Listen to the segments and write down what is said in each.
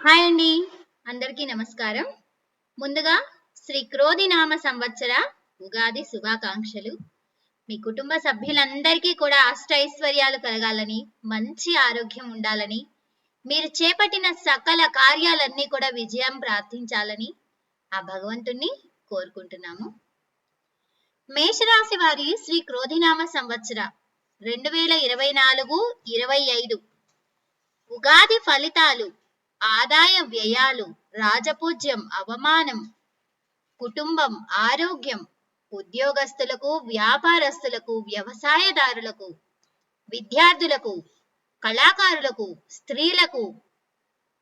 Hi అండి. అందరికీ నమస్కారం. ముందుగా శ్రీ క్రోధినామ సంవత్సర ఉగాది శుభాకాంక్షలు. మీ కుటుంబ సభ్యులందరికీ కూడా అష్టైశ్వర్యాలు కలగాలని మంచి ఆరోగ్యం ఉండాలని మీరు చేపట్టిన సకల కార్యాలన్నీ కూడా విజయం ప్రార్థించాలని ఆ భగవంతుణ్ణి కోరుకుంటున్నాము. మేషరాశి వారి శ్రీ క్రోధినామ సంవత్సర రెండు వేల ఇరవై నాలుగు ఇరవై ఐదు. ఉగాది ఫలితాలు ఆదాయ వ్యయాలు రాజపూజ్యం అవమానం కుటుంబం ఆరోగ్యం ఉద్యోగస్తులకు వ్యాపారస్తులకు వ్యవసాయదారులకు విద్యార్థులకు కళాకారులకు స్త్రీలకు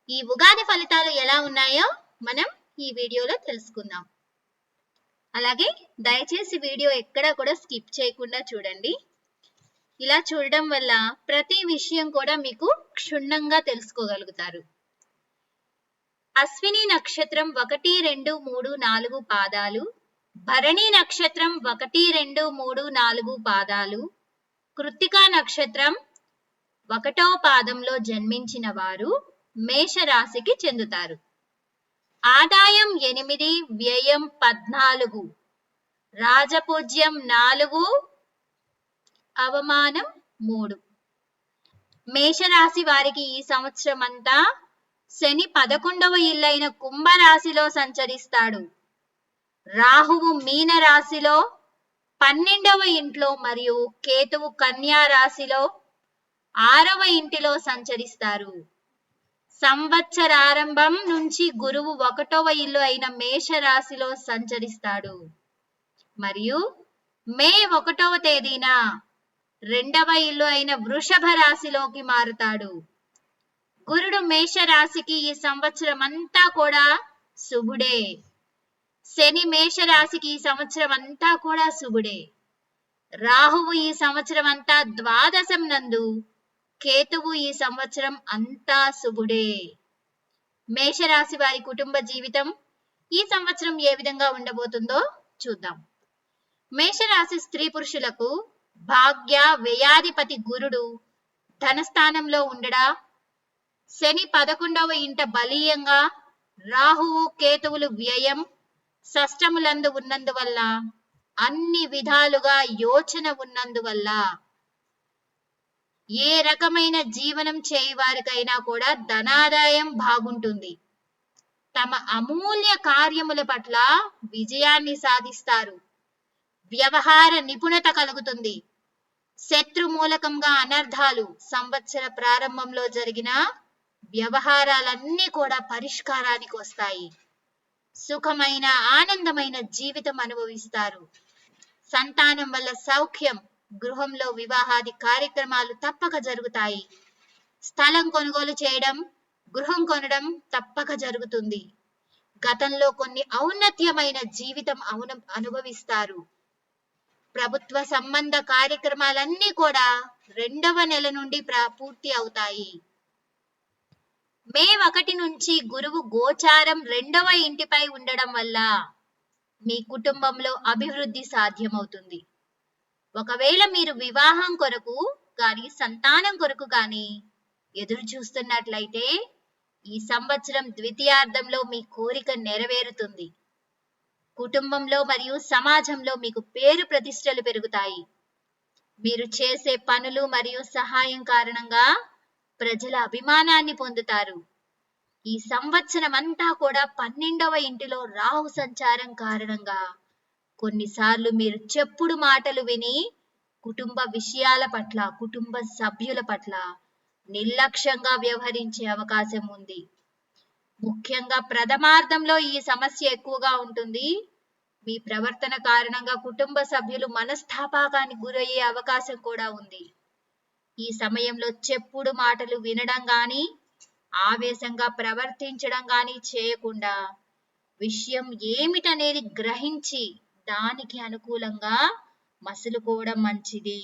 ఈ ఉగాది ఫలితాలు ఎలా ఉన్నాయో మనం ఈ వీడియోలో తెలుసుకుందాం. అలాగే దయచేసి వీడియో ఎక్కడా కూడా స్కిప్ చేయకుండా చూడండి. ఇలా చూడడం వల్ల ప్రతి విషయం కూడా మీకు క్షుణ్ణంగా తెలుసుకోగలుగుతారు. అశ్విని నక్షత్రం ఒకటి రెండు మూడు నాలుగు పాదాలు. భరణి నక్షత్రం ఒకటి రెండు మూడు నాలుగు పాదాలు. కృత్తికా నక్షత్రం ఒకటో పాదంలో జన్మించిన వారు మేషరాశికి చెందుతారు. ఆదాయం ఎనిమిది వ్యయం పద్నాలుగు. రాజపూజ్యం నాలుగు అవమానం మూడు. మేషరాశి వారికి ఈ సంవత్సరం అంతా శని పదకొండవ ఇల్లైన కుంభరాశిలో సంచరిస్తాడు. రాహువు మీన రాశిలో పన్నెండవ ఇంట్లో మరియు కేతువు కన్యా రాశిలో ఆరవ ఇంటిలో సంచరిస్తారు. సంవత్సరారంభం నుంచి గురువు ఒకటవ ఇల్లు అయిన మేష రాశిలో సంచరిస్తాడు. మరియు మే ఒకటవ తేదీన రెండవ ఇల్లు అయిన వృషభ రాశిలోకి మారుతాడు. గురుడు మేష రాశికి ఈ సంవత్సరం అంతా కూడా శుభుడే. శని మేష రాశికి ఈ సంవత్సరం అంతా కూడా శుభుడే. రాహువు ఈ సంవత్సరం అంతా ద్వాదశం నందు కేతువు ఈ సంవత్సరం అంతా శుభుడే. మేషరాశి వారి కుటుంబ జీవితం ఈ సంవత్సరం ఏ విధంగా ఉండబోతుందో చూద్దాం. మేషరాశి స్త్రీ పురుషులకు భాగ్య వ్యయాధిపతి గురుడు ధనస్థానంలో ఉండడా శని పదకొండవ ఇంట బలీయంగా రాహువు కేతువులు వ్యయం షష్టములందు ఉన్నందువల్ల అన్ని విధాలుగా యోచన ఉన్నందువల్ల ఏ రకమైన జీవనం చేయవారికైనా కూడా ధనాదాయం బాగుంటుంది. తమ అమూల్య కార్యముల పట్ల విజయాన్ని సాధిస్తారు. వ్యవహార నిపుణత కలుగుతుంది. శత్రు మూలకంగా అనర్థాలు సంవత్సర ప్రారంభంలో జరిగిన వ్యవహారాలన్నీ కూడా పరిష్కారానికి వస్తాయి. సుఖమైన ఆనందమైన జీవితం అనుభవిస్తారు. సంతానం వల్ల సౌఖ్యం గృహంలో వివాహాది కార్యక్రమాలు తప్పక జరుగుతాయి. స్థలం కొనుగోలు చేయడం గృహం కొనడం తప్పక జరుగుతుంది. గతంలో కొన్ని ఔన్నత్యమైన జీవితం అవును అనుభవిస్తారు. ప్రభుత్వ సంబంధ కార్యక్రమాలన్నీ కూడా రెండవ నెల నుండి ప్ర- పూర్తి అవుతాయి. మే ఒకటి నుంచి గురువు గోచారం రెండవ ఇంటిపై ఉండడం వల్ల మీ కుటుంబంలో అభివృద్ధి సాధ్యమవుతుంది. ఒకవేళ మీరు వివాహం కొరకు కానీ సంతానం కొరకు కానీ ఎదురు చూస్తున్నట్లయితే ఈ సంవత్సరం ద్వితీయార్థంలో మీ కోరిక నెరవేరుతుంది. కుటుంబంలో మరియు సమాజంలో మీకు పేరు ప్రతిష్టలు పెరుగుతాయి. మీరు చేసే పనులు మరియు సహాయం కారణంగా ప్రజల అభిమానాన్ని పొందుతారు. ఈ సంవత్సరం అంతా కూడా పన్నెండవ ఇంటిలో రాహు సంచారం కారణంగా కొన్నిసార్లు మీరు చెప్పుడు మాటలు విని కుటుంబ విషయాల పట్ల కుటుంబ సభ్యుల పట్ల నిర్లక్ష్యంగా వ్యవహరించే అవకాశం ఉంది. ముఖ్యంగా ప్రథమార్థంలో ఈ సమస్య ఎక్కువగా ఉంటుంది. మీ ప్రవర్తన కారణంగా కుటుంబ సభ్యులు మనస్తాపాకానికి గురయ్యే అవకాశం కూడా ఉంది. ఈ సమయంలో చెప్పుడు మాటలు వినడం గాని ఆవేశంగా ప్రవర్తించడం గాని చేయకుండా విషయం ఏమిటనేది గ్రహించి దానికి అనుకూలంగా మసులుకోవడం మంచిది.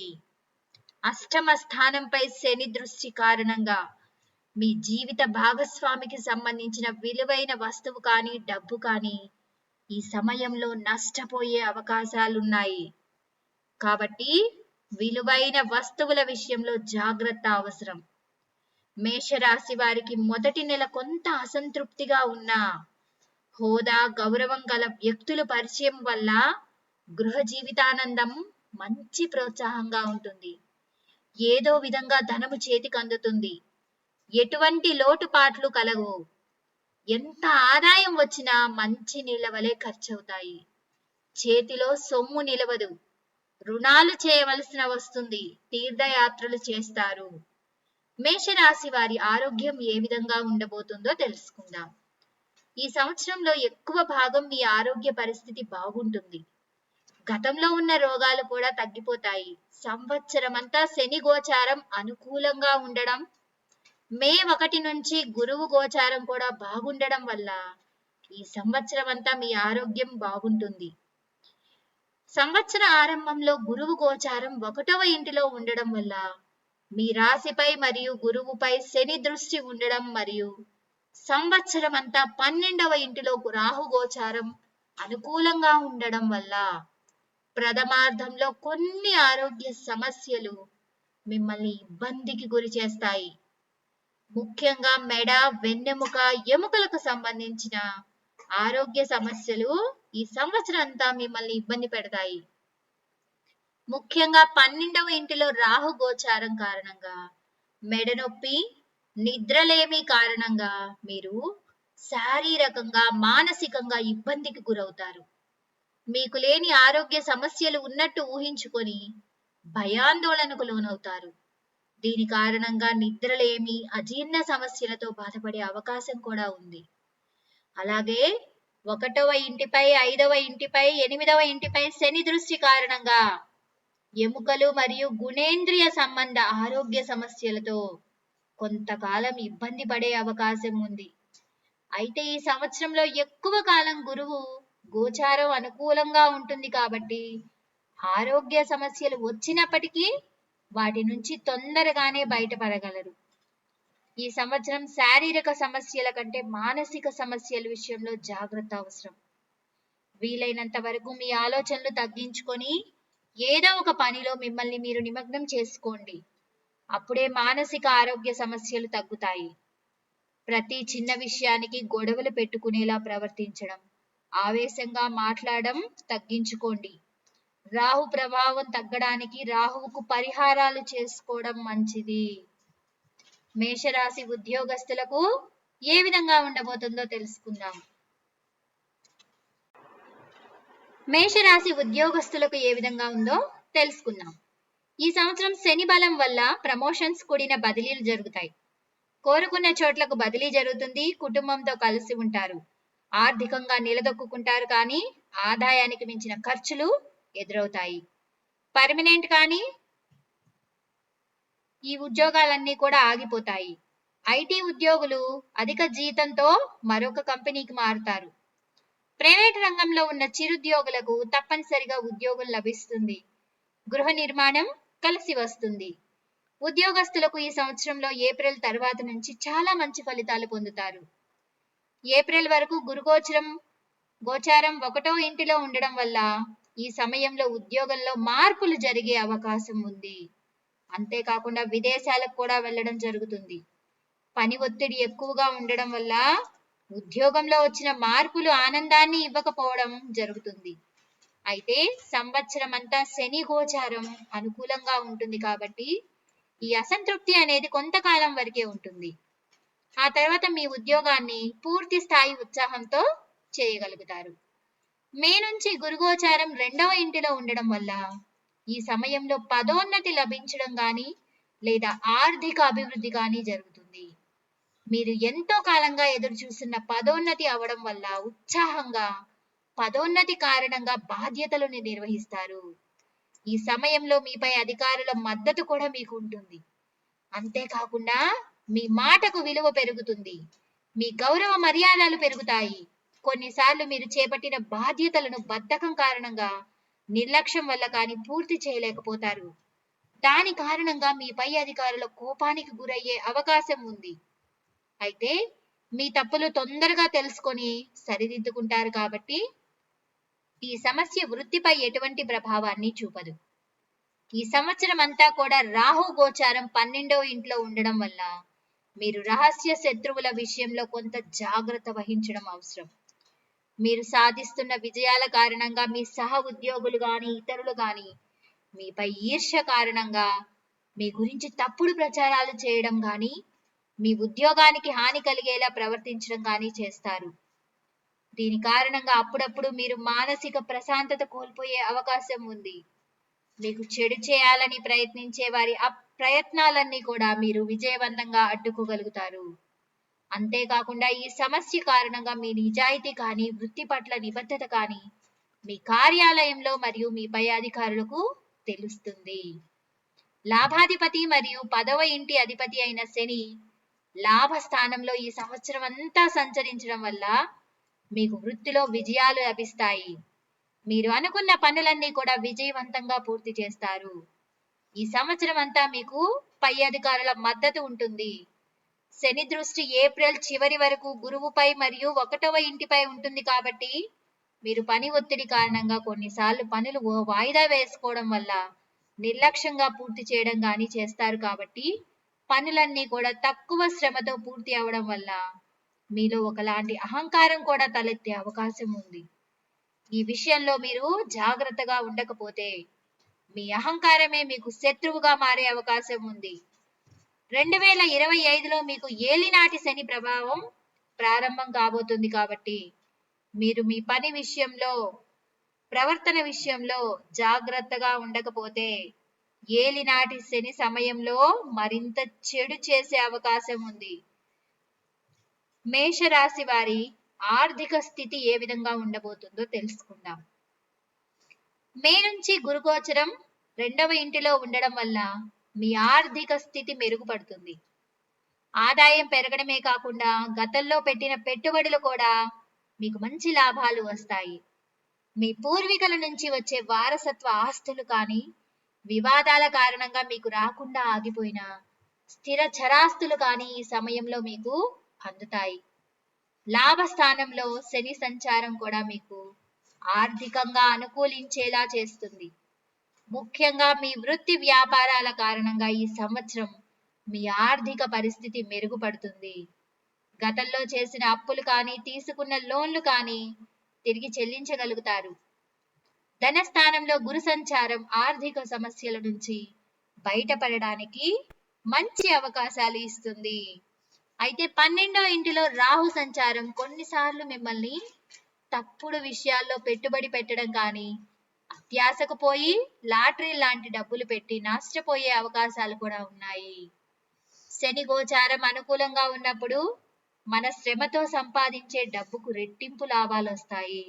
అష్టమ స్థానంపై శని దృష్టి కారణంగా మీ జీవిత భాగస్వామికి సంబంధించిన విలువైన వస్తువు కానీ డబ్బు కానీ ఈ సమయంలో నష్టపోయే అవకాశాలున్నాయి. కాబట్టి విలువైన వస్తువుల విషయంలో జాగ్రత్త అవసరం. మేషరాశి వారికి మొదటి నెల కొంత అసంతృప్తిగా ఉన్నా హోదా గౌరవం గల వ్యక్తుల పరిచయం వల్ల గృహ జీవితానందం మంచి ప్రోత్సాహంగా ఉంటుంది. ఏదో విధంగా ధనము చేతికి అందుతుంది. ఎటువంటి లోటుపాట్లు కలవు ఎంత ఆదాయం వచ్చినా మంచి నిలవలే ఖర్చవుతాయి. చేతిలో సొమ్ము నిలవదు. రుణాలు చేయవలసిన వస్తుంది. తీర్థయాత్రలు చేస్తారు. మేషరాశి వారి ఆరోగ్యం ఏ విధంగా ఉండబోతుందో తెలుసుకుందాం. ఈ సంవత్సరంలో ఎక్కువ భాగం మీ ఆరోగ్య పరిస్థితి బాగుంటుంది. గతంలో ఉన్న రోగాలు కూడా తగ్గిపోతాయి. సంవత్సరం అంతా శని గోచారం అనుకూలంగా ఉండడం మే ఒకటి నుంచి గురువు గోచారం కూడా బాగుండడం వల్ల ఈ సంవత్సరం అంతా మీ ఆరోగ్యం బాగుంటుంది. సంవత్సర ఆరంభంలో గురువు గోచారం ఒకటవ ఇంటిలో ఉండడం వల్ల మీ రాశిపై మరియు గురువుపై శని దృష్టి ఉండడం మరియు సంవత్సరం అంతా పన్నెండవ ఇంటిలో రాహు గోచారం అనుకూలంగా ఉండడం వల్ల ప్రథమార్థంలో కొన్ని ఆరోగ్య సమస్యలు మిమ్మల్ని ఇబ్బందికి గురి చేస్తాయి. ముఖ్యంగా మెడ వెన్నెముక ఎముకలకు సంబంధించిన ఆరోగ్య సమస్యలు ఈ సంవత్సరం అంతా మిమ్మల్ని ఇబ్బంది పెడతాయి. ముఖ్యంగా పన్నెండవ ఇంటిలో రాహు గోచారం కారణంగా మెడనొప్పి నిద్రలేమి కారణంగా మీరు శారీరకంగా మానసికంగా ఇబ్బందికి గురవుతారు. మీకు లేని ఆరోగ్య సమస్యలు ఉన్నట్టు ఊహించుకొని భయాందోళనకు లోనవుతారు. దీని కారణంగా నిద్రలేమి అజీర్ణ సమస్యలతో బాధపడే అవకాశం కూడా ఉంది. అలాగే ఒకటవ ఇంటిపై ఐదవ ఇంటిపై ఎనిమిదవ ఇంటిపై శని దృష్టి కారణంగా ఎముకలు మరియు గుణేంద్రియ సంబంధ ఆరోగ్య సమస్యలతో కొంతకాలం ఇబ్బంది పడే అవకాశం ఉంది. అయితే ఈ సంవత్సరంలో ఎక్కువ కాలం గురువు గోచారం అనుకూలంగా ఉంటుంది కాబట్టి ఆరోగ్య సమస్యలు వచ్చినప్పటికీ వాటి నుంచి తొందరగానే బయటపడగలరు. ఈ సంవత్సరం శారీరక సమస్యల కంటే మానసిక సమస్యల విషయంలో జాగ్రత్త అవసరం. వీలైనంత వరకు మీ ఆలోచనలు తగ్గించుకొని ఏదో ఒక పనిలో మిమ్మల్ని మీరు నిమగ్నం చేసుకోండి. అప్పుడే మానసిక ఆరోగ్య సమస్యలు తగ్గుతాయి. ప్రతి చిన్న విషయానికి గొడవలు పెట్టుకునేలా ప్రవర్తించడం ఆవేశంగా మాట్లాడడం తగ్గించుకోండి. రాహు ప్రభావం తగ్గడానికి రాహువుకు పరిహారాలు చేసుకోవడం మంచిది. మేషరాశి ఉద్యోగస్తులకు ఏ విధంగా ఉండబోతుందో తెలుసుకుందాం. మేషరాశి ఉద్యోగస్తులకు ఏ విధంగా ఉందో తెలుసుకుందాం. ఈ సంవత్సరం శని బలం వల్ల ప్రమోషన్స్ కూడిన బదిలీలు జరుగుతాయి. కోరుకున్న చోట్లకు బదిలీ జరుగుతుంది కుటుంబంతో కలిసి ఉంటారు. ఆర్థికంగా నిలదొక్కుంటారు కానీ ఆదాయానికి మించిన ఖర్చులు ఎదురవుతాయి. పర్మనెంట్ కానీ ఈ ఉద్యోగాలన్నీ కూడా ఆగిపోతాయి. ఐటీ ఉద్యోగులు అధిక జీతంతో మరొక కంపెనీకి మారుతారు. ప్రైవేట్ రంగంలో ఉన్న చిరుద్యోగులకు తప్పనిసరిగా ఉద్యోగం లభిస్తుంది. గృహ నిర్మాణం కలిసి వస్తుంది. ఉద్యోగస్తులకు ఈ సంవత్సరంలో ఏప్రిల్ తర్వాత నుంచి చాలా మంచి ఫలితాలు పొందుతారు. ఏప్రిల్ వరకు గురుగోచరం గోచారం ఒకటో ఇంటిలో ఉండడం వల్ల ఈ సమయంలో ఉద్యోగంలో మార్పులు జరిగే అవకాశం ఉంది. అంతేకాకుండా విదేశాలకు కూడా వెళ్ళడం జరుగుతుంది. పని ఒత్తిడి ఎక్కువగా ఉండడం వల్ల ఉద్యోగంలో వచ్చిన మార్పులు ఆనందాన్ని ఇవ్వకపోవడం జరుగుతుంది. అయితే సంవత్సరం అంతా శని గోచారం అనుకూలంగా ఉంటుంది కాబట్టి ఈ అసంతృప్తి అనేది కొంతకాలం వరకే ఉంటుంది. ఆ తర్వాత మీ ఉద్యోగాన్ని పూర్తి స్థాయి ఉత్సాహంతో చేయగలుగుతారు. మే నుంచి గురుగోచారం రెండవ ఇంటిలో ఉండడం వల్ల ఈ సమయంలో పదోన్నతి లభించడం కానీ లేదా ఆర్థిక అభివృద్ధి కానీ జరుగుతుంది. మీరు ఎంతో కాలంగా ఎదురు చూస్తున్న పదోన్నతి అవడం వల్ల ఉత్సాహంగా పదోన్నతి కారణంగా బాధ్యతలను నిర్వహిస్తారు. ఈ సమయంలో మీపై అధికారుల మద్దతు కూడా మీకు ఉంటుంది. అంతేకాకుండా మీ మాటకు విలువ పెరుగుతుంది. మీ గౌరవ మర్యాదలు పెరుగుతాయి. కొన్నిసార్లు మీరు చేపట్టిన బాధ్యతలను బద్ధకం కారణంగా నిర్లక్ష్యం వల్ల కానీ పూర్తి చేయలేకపోతారు. దాని కారణంగా మీ పై అధికారుల కోపానికి గురయ్యే అవకాశం ఉంది. అయితే మీ తప్పులు తొందరగా తెలుసుకొని సరిదిద్దుకుంటారు కాబట్టి ఈ సమస్య వృత్తిపై ఎటువంటి ప్రభావాన్ని చూపదు. ఈ సంవత్సరం అంతా కూడా రాహు గోచారం పన్నెండవ ఇంట్లో ఉండడం వల్ల మీరు రహస్య శత్రువుల విషయంలో కొంత జాగ్రత్త వహించడం అవసరం. మీరు సాధిస్తున్న విజయాల కారణంగా మీ సహ ఉద్యోగులు కానీ ఇతరులు కానీ మీపై ఈర్ష్య కారణంగా మీ గురించి తప్పుడు ప్రచారాలు చేయడం కానీ మీ ఉద్యోగానికి హాని కలిగేలా ప్రవర్తించడం కానీ చేస్తారు. దీని కారణంగా అప్పుడప్పుడు మీరు మానసిక ప్రశాంతత కోల్పోయే అవకాశం ఉంది. మీకు చెడు చేయాలని ప్రయత్నించే వారి ప్రయత్నాలన్నీ కూడా మీరు విజయవంతంగా అడ్డుకోగలుగుతారు. అంతేకాకుండా ఈ సమస్య కారణంగా మీ నిజాయితీ కానీ వృత్తి పట్ల నిబద్ధత కానీ మీ కార్యాలయంలో మరియు మీ పై అధికారులకు తెలుస్తుంది. లాభాధిపతి మరియు పదవ ఇంటి అధిపతి అయిన శని లాభ స్థానంలో ఈ సంవత్సరం అంతా సంచరించడం వల్ల మీకు వృత్తిలో విజయాలు లభిస్తాయి. మీరు అనుకున్న పనులన్నీ కూడా విజయవంతంగా పూర్తి చేస్తారు. ఈ సంవత్సరం అంతా మీకు పై అధికారుల మద్దతు ఉంటుంది. శని దృష్టి ఏప్రిల్ చివరి వరకు గురువుపై మరియు ఒకటవ ఇంటిపై ఉంటుంది కాబట్టి మీరు పని ఒత్తిడి కారణంగా కొన్నిసార్లు పనులు ఓ వాయిదా వేసుకోవడం వల్ల నిర్లక్ష్యంగా పూర్తి చేయడం కానీ చేస్తారు కాబట్టి పనులన్నీ కూడా తక్కువ శ్రమతో పూర్తి అవడం వల్ల మీలో ఒకలాంటి అహంకారం కూడా తలెత్తే అవకాశం ఉంది. ఈ విషయంలో మీరు జాగ్రత్తగా ఉండకపోతే మీ అహంకారమే మీకు శత్రువుగా మారే అవకాశం ఉంది. రెండు వేల ఇరవై ఐదులో మీకు ఏలినాటి శని ప్రభావం ప్రారంభం కాబోతుంది కాబట్టి మీరు మీ పని విషయంలో ప్రవర్తన విషయంలో జాగ్రత్తగా ఉండకపోతే ఏలినాటి శని సమయంలో మరింత చెడు చేసే అవకాశం ఉంది. మేషరాశి వారి ఆర్థిక స్థితి ఏ విధంగా ఉండబోతుందో తెలుసుకుందాం. మే నుంచి గురుగోచరం రెండవ ఇంటిలో ఉండడం వల్ల మీ ఆర్థిక స్థితి మెరుగుపడుతుంది. ఆదాయం పెరగడమే కాకుండా గతంలో పెట్టిన పెట్టుబడులు కూడా మీకు మంచి లాభాలు వస్తాయి. మీ పూర్వీకుల నుంచి వచ్చే వారసత్వ ఆస్తులు కానీ వివాదాల కారణంగా మీకు రాకుండా ఆగిపోయిన స్థిర చరాస్తులు కానీ ఈ సమయంలో మీకు అందుతాయి. లాభస్థానంలో శని సంచారం కూడా మీకు ఆర్థికంగా అనుకూలించేలా చేస్తుంది. ముఖ్యంగా మీ వృత్తి వ్యాపారాల కారణంగా ఈ సంవత్సరం మీ ఆర్థిక పరిస్థితి మెరుగుపడుతుంది. గతంలో చేసిన అప్పులు కానీ తీసుకున్న లోన్లు కానీ తిరిగి చెల్లించగలుగుతారు. ధనస్థానంలో గురు సంచారం ఆర్థిక సమస్యల నుంచి బయటపడడానికి మంచి అవకాశాలు ఇస్తుంది. అయితే పన్నెండో ఇంటిలో రాహు సంచారం కొన్నిసార్లు మిమ్మల్ని తప్పుడు విషయాల్లో పెట్టుబడి పెట్టడం కానీ అత్యాశకు పోయి లాటరీ లాంటి డబ్బులు పెట్టి నష్టపోయే అవకాశాలు కూడా ఉన్నాయి. శని గోచారం అనుకూలంగా ఉన్నప్పుడు మన శ్రమతో సంపాదించే డబ్బుకు రెట్టింపు లాభాలు వస్తాయి.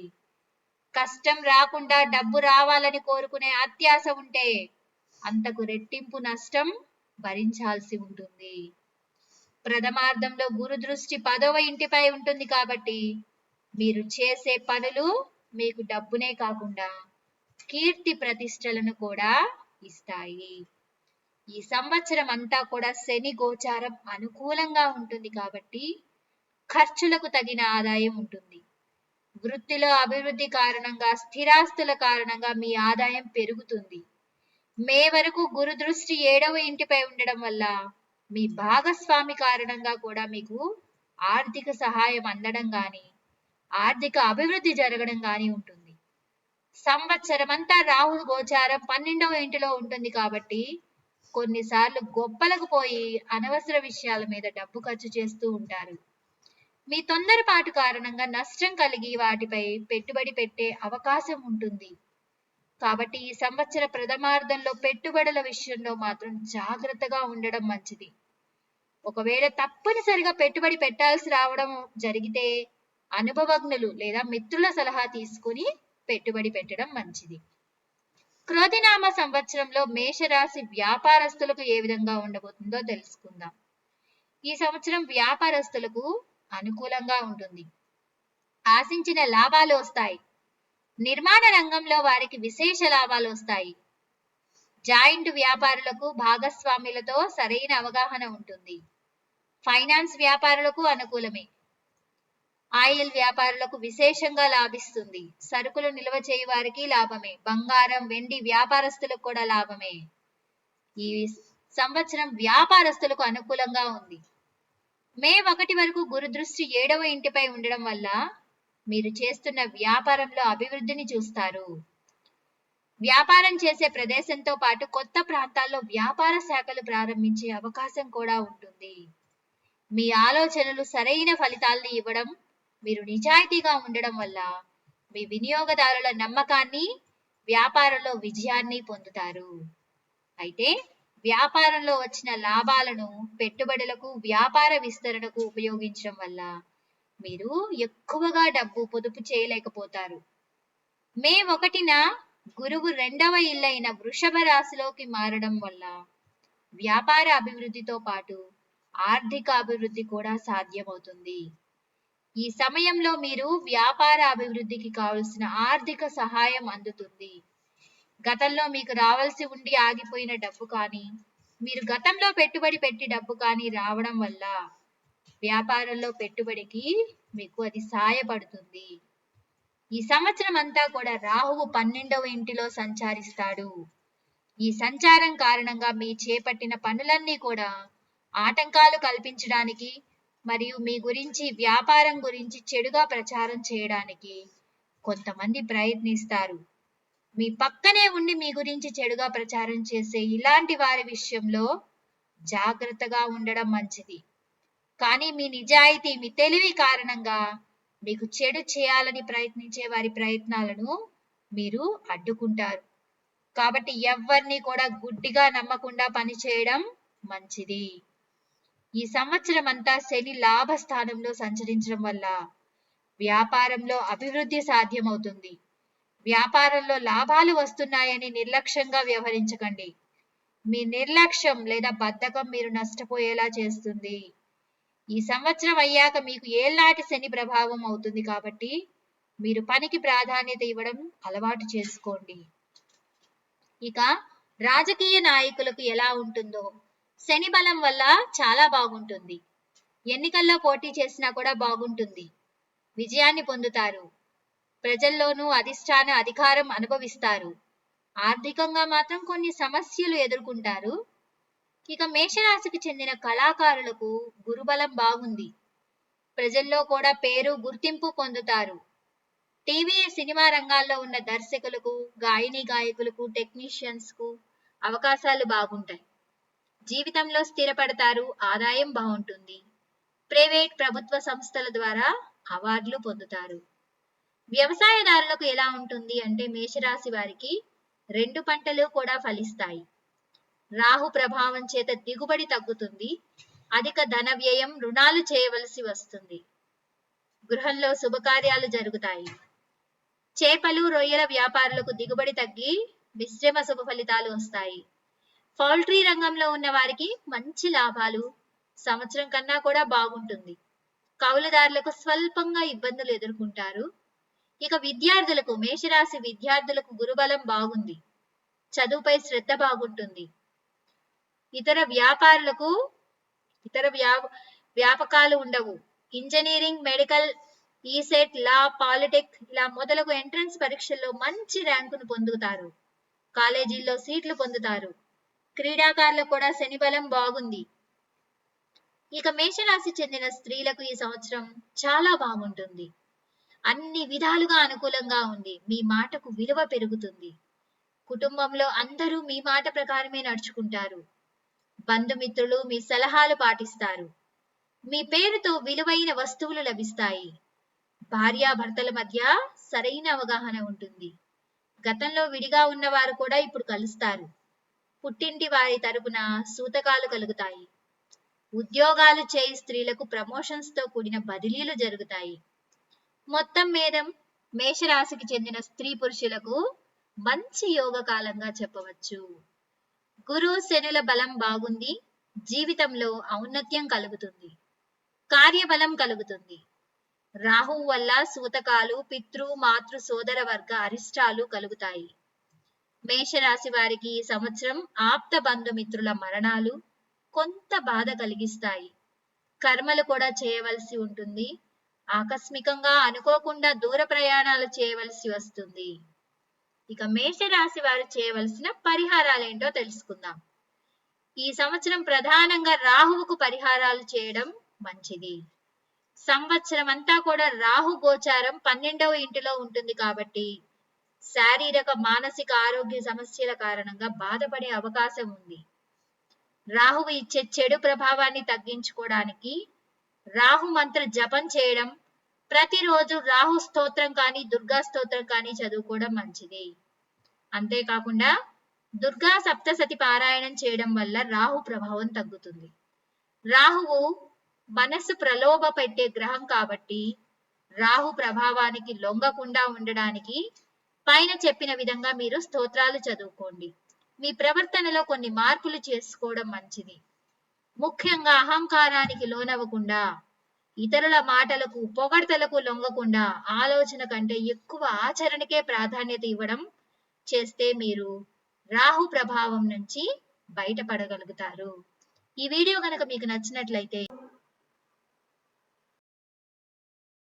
కష్టం రాకుండా డబ్బు రావాలని కోరుకునే అత్యాశ ఉంటే అంతకు రెట్టింపు నష్టం భరించాల్సి ఉంటుంది. ప్రథమార్థంలో గురు దృష్టి పదవ ఇంటిపై ఉంటుంది కాబట్టి మీరు చేసే పనులు మీకు డబ్బునే కాకుండా కీర్తి ప్రతిష్టలను కూడా ఇస్తాయి. ఈ సంవత్సరం అంతా కూడా శని గోచారం అనుకూలంగా ఉంటుంది కాబట్టి ఖర్చులకు తగిన ఆదాయం ఉంటుంది. వృత్తిలో అభివృద్ధి కారణంగా స్థిరాస్తుల కారణంగా మీ ఆదాయం పెరుగుతుంది. మే వరకు గురు దృష్టి ఏడవ ఇంటిపై ఉండడం వల్ల మీ భాగస్వామి కారణంగా కూడా మీకు ఆర్థిక సహాయం అందడం కానీ ఆర్థిక అభివృద్ధి జరగడం కానీ ఉంటుంది. సంవత్సరం అంతా రాహు గోచారం పన్నెండవ ఇంటిలో ఉంటుంది కాబట్టి కొన్నిసార్లు గొప్పలకు పోయి అనవసర విషయాల మీద డబ్బు ఖర్చు చేస్తూ ఉంటారు. మీ తొందరపాటు కారణంగా నష్టం కలిగి వాటిపై పెట్టుబడి పెట్టే అవకాశం ఉంటుంది. కాబట్టి ఈ సంవత్సర ప్రథమార్థంలో పెట్టుబడుల విషయంలో మాత్రం జాగ్రత్తగా ఉండడం మంచిది. ఒకవేళ తప్పనిసరిగా పెట్టుబడి పెట్టాల్సి రావడం జరిగితే అనుభవజ్ఞులు లేదా మిత్రుల సలహా తీసుకుని పెట్టుబడి పెట్టడం మంచిది. క్రోధినామ సంవత్సరంలో మేషరాశి వ్యాపారస్తులకు ఏ విధంగా ఉండబోతుందో తెలుసుకుందాం. ఈ సంవత్సరం వ్యాపారస్తులకు అనుకూలంగా ఉంటుంది. ఆశించిన లాభాలు వస్తాయి. నిర్మాణ రంగంలో వారికి విశేష లాభాలు వస్తాయి. జాయింట్ వ్యాపారులకు భాగస్వాములతో సరైన అవగాహన ఉంటుంది. ఫైనాన్స్ వ్యాపారులకు అనుకూలమే. ఆయిల్ వ్యాపారులకు విశేషంగా లాభిస్తుంది. సరుకులు నిల్వ చేయ వారికి లాభమే. బంగారం వెండి వ్యాపారస్తులకు కూడా లాభమే. ఈ సంవత్సరం వ్యాపారస్తులకు అనుకూలంగా ఉంది. మే ఒకటి వరకు గురుదృష్టి ఏడవ ఇంటిపై ఉండడం వల్ల మీరు చేస్తున్న వ్యాపారంలో అభివృద్ధిని చూస్తారు. వ్యాపారం చేసే ప్రదేశంతో పాటు కొత్త ప్రాంతాల్లో వ్యాపార శాఖలు ప్రారంభించే అవకాశం కూడా ఉంటుంది. మీ ఆలోచనలు సరైన ఫలితాల్ని ఇవ్వడం మీరు నిజాయితీగా ఉండడం వల్ల మీ వినియోగదారుల నమ్మకాన్ని వ్యాపారంలో విజయాన్ని పొందుతారు. అయితే వ్యాపారంలో వచ్చిన లాభాలను పెట్టుబడులకు వ్యాపార విస్తరణకు ఉపయోగించడం వల్ల మీరు ఎక్కువగా డబ్బు పొదుపు చేయలేకపోతారు. మే ఒకటిన గురువు రెండవ ఇల్లైన వృషభ రాశిలోకి మారడం వల్ల వ్యాపార అభివృద్ధితో పాటు ఆర్థిక అభివృద్ధి కూడా సాధ్యమవుతుంది. ఈ సమయంలో మీరు వ్యాపార అభివృద్ధికి కావలసిన ఆర్థిక సహాయం అందుతుంది. గతంలో మీకు రావాల్సి ఉండి ఆగిపోయిన డబ్బు కానీ మీరు గతంలో పెట్టుబడి పెట్టి డబ్బు కానీ రావడం వల్ల వ్యాపారంలో పెట్టుబడికి మీకు అది సాయపడుతుంది. ఈ సంవత్సరం అంతా కూడా రాహువు పన్నెండవ ఇంటిలో సంచారిస్తాడు. ఈ సంచారం కారణంగా మీ చేపట్టిన పనులన్నీ కూడా ఆటంకాలు కల్పించడానికి మరియు మీ గురించి వ్యాపారం గురించి చెడుగా ప్రచారం చేయడానికి కొంతమంది ప్రయత్నిస్తారు. మీ పక్కనే ఉండి మీ గురించి చెడుగా ప్రచారం చేసే ఇలాంటి వారి విషయంలో జాగ్రత్తగా ఉండడం మంచిది. కానీ మీ నిజాయితీ మీ తెలివి కారణంగా మీకు చెడు చేయాలని ప్రయత్నించే వారి ప్రయత్నాలను మీరు అడ్డుకుంటారు. కాబట్టి ఎవరిని కూడా గుడ్డిగా నమ్మకుండా పనిచేయడం మంచిది. ఈ సంవత్సరం అంతా శని లాభ స్థానంలో సంచరించడం వల్ల వ్యాపారంలో అభివృద్ధి సాధ్యమవుతుంది. వ్యాపారంలో లాభాలు వస్తున్నాయని నిర్లక్ష్యంగా వ్యవహరించకండి. మీ నిర్లక్ష్యం లేదా బద్ధకం మీరు నష్టపోయేలా చేస్తుంది. ఈ సంవత్సరం అయ్యాక మీకు ఏళ్నాటి శని ప్రభావం అవుతుంది కాబట్టి మీరు పనికి ప్రాధాన్యత ఇవ్వడం అలవాటు చేసుకోండి. ఇక రాజకీయ నాయకులకు ఎలా ఉంటుందో శని బలం వల్ల చాలా బాగుంటుంది. ఎన్నికల్లో పోటీ చేసినా కూడా బాగుంటుంది. విజయాన్ని పొందుతారు. ప్రజల్లోనూ అధిష్టాన అధికారం అనుభవిస్తారు. ఆర్థికంగా మాత్రం కొన్ని సమస్యలు ఎదుర్కొంటారు. ఇక మేషరాశికి చెందిన కళాకారులకు గురుబలం బాగుంది. ప్రజల్లో కూడా పేరు గుర్తింపు పొందుతారు. టీవీ సినిమా రంగాల్లో ఉన్న దర్శకులకు గాయని గాయకులకు టెక్నీషియన్స్కు అవకాశాలు బాగుంటాయి. జీవితంలో స్థిరపడతారు ఆదాయం బాగుంటుంది. ప్రైవేట్ ప్రభుత్వ సంస్థల ద్వారా అవార్డులు పొందుతారు. వ్యవసాయదారులకు ఎలా ఉంటుంది అంటే మేషరాశి వారికి రెండు పంటలు కూడా ఫలిస్తాయి. రాహు ప్రభావం చేత దిగుబడి తగ్గుతుంది. అధిక ధన వ్యయం రుణాలు చేయవలసి వస్తుంది. గృహంలో శుభకార్యాలు జరుగుతాయి. చేపలు రొయ్యల వ్యాపారులకు దిగుబడి తగ్గి మిశ్రమ శుభ ఫలితాలు వస్తాయి. పౌల్ట్రీ రంగంలో ఉన్న వారికి మంచి లాభాలు. సంవత్సరం కన్నా కూడా బాగుంటుంది. కౌలుదారులకు స్వల్పంగా ఇబ్బందులు ఎదుర్కొంటారు. ఇక విద్యార్థులకు మేషరాశి విద్యార్థులకు గురుబలం బాగుంది. చదువుపై శ్రద్ధ బాగుంటుంది. ఇతర వ్యాపారులకు ఇతర వ్యా వ్యాపకాలు ఉండవు. Engineering medical ECET law polytech ఇలా మొదలగు ఎంట్రన్స్ పరీక్షల్లో మంచి ర్యాంకును పొందుతారు. కాలేజీల్లో సీట్లు పొందుతారు. క్రీడాకారులకు కూడా శని బలం బాగుంది. ఇక మేషరాశి చెందిన స్త్రీలకు ఈ సంవత్సరం చాలా బాగుంటుంది. అన్ని విధాలుగా అనుకూలంగా ఉంది. మీ మాటకు విలువ పెరుగుతుంది. కుటుంబంలో అందరూ మీ మాట ప్రకారమే నడుచుకుంటారు. బంధుమిత్రులు మీ సలహాలు పాటిస్తారు. మీ పేరుతో విలువైన వస్తువులు లభిస్తాయి. భార్యాభర్తల మధ్య సరైన అవగాహన ఉంటుంది. గతంలో విడిగా ఉన్నవారు కూడా ఇప్పుడు కలుస్తారు. పుట్టింటి వారి తరపున సూతకాలు కలుగుతాయి. ఉద్యోగాలు చేయి స్త్రీలకు ప్రమోషన్స్తో కూడిన బదిలీలు జరుగుతాయి. మొత్తం మీద మేషరాశికి చెందిన స్త్రీ పురుషులకు మంచి యోగ కాలంగా చెప్పవచ్చు. గురు శనుల బలం బాగుంది జీవితంలో ఔన్నత్యం కలుగుతుంది కార్యబలం కలుగుతుంది. రాహువు వల్ల సూతకాలు పితృ మాతృ సోదర వర్గ అరిష్టాలు కలుగుతాయి. మేషరాశి వారికి ఈ సంవత్సరం ఆప్త బంధుమిత్రుల మరణాలు కొంత బాధ కలిగిస్తాయి. కర్మలు కూడా చేయవలసి ఉంటుంది. ఆకస్మికంగా అనుకోకుండా దూర ప్రయాణాలు చేయవలసి వస్తుంది. ఇక మేషరాశి వారు చేయవలసిన పరిహారాలు ఏంటో తెలుసుకుందాం. ఈ సంవత్సరం ప్రధానంగా రాహువుకు పరిహారాలు చేయడం మంచిది. సంవత్సరం అంతా కూడా రాహు గోచారం పన్నెండవ ఇంటిలో ఉంటుంది కాబట్టి శారీరక మానసిక ఆరోగ్య సమస్యల కారణంగా బాధపడే అవకాశం ఉంది. రాహువు ఇచ్చే చెడు ప్రభావాన్ని తగ్గించుకోవడానికి రాహు మంత్ర జపం చేయడం ప్రతిరోజు రాహు స్తోత్రం కానీ దుర్గా స్తోత్రం కానీ చదువుకోవడం మంచిది. అంతేకాకుండా దుర్గా సప్తసతి పారాయణం చేయడం వల్ల రాహు ప్రభావం తగ్గుతుంది. రాహువు మనస్సు ప్రలోభ పెట్టే గ్రహం కాబట్టి రాహు ప్రభావానికి లొంగకుండా ఉండడానికి పైన చెప్పిన విధంగా మీరు స్తోత్రాలు చదువుకోండి. మీ ప్రవర్తనలో కొన్ని మార్పులు చేసుకోవడం మంచిది. ముఖ్యంగా అహంకారానికి లోనవ్వకుండా ఇతరుల మాటలకు పొగడ్తలకు లొంగకుండా ఆలోచన కంటే ఎక్కువ ఆచరణకే ప్రాధాన్యత ఇవ్వడం చేస్తే మీరు రాహు ప్రభావం నుంచి బయటపడగలుగుతారు. ఈ వీడియో కనుక మీకు నచ్చినట్లయితే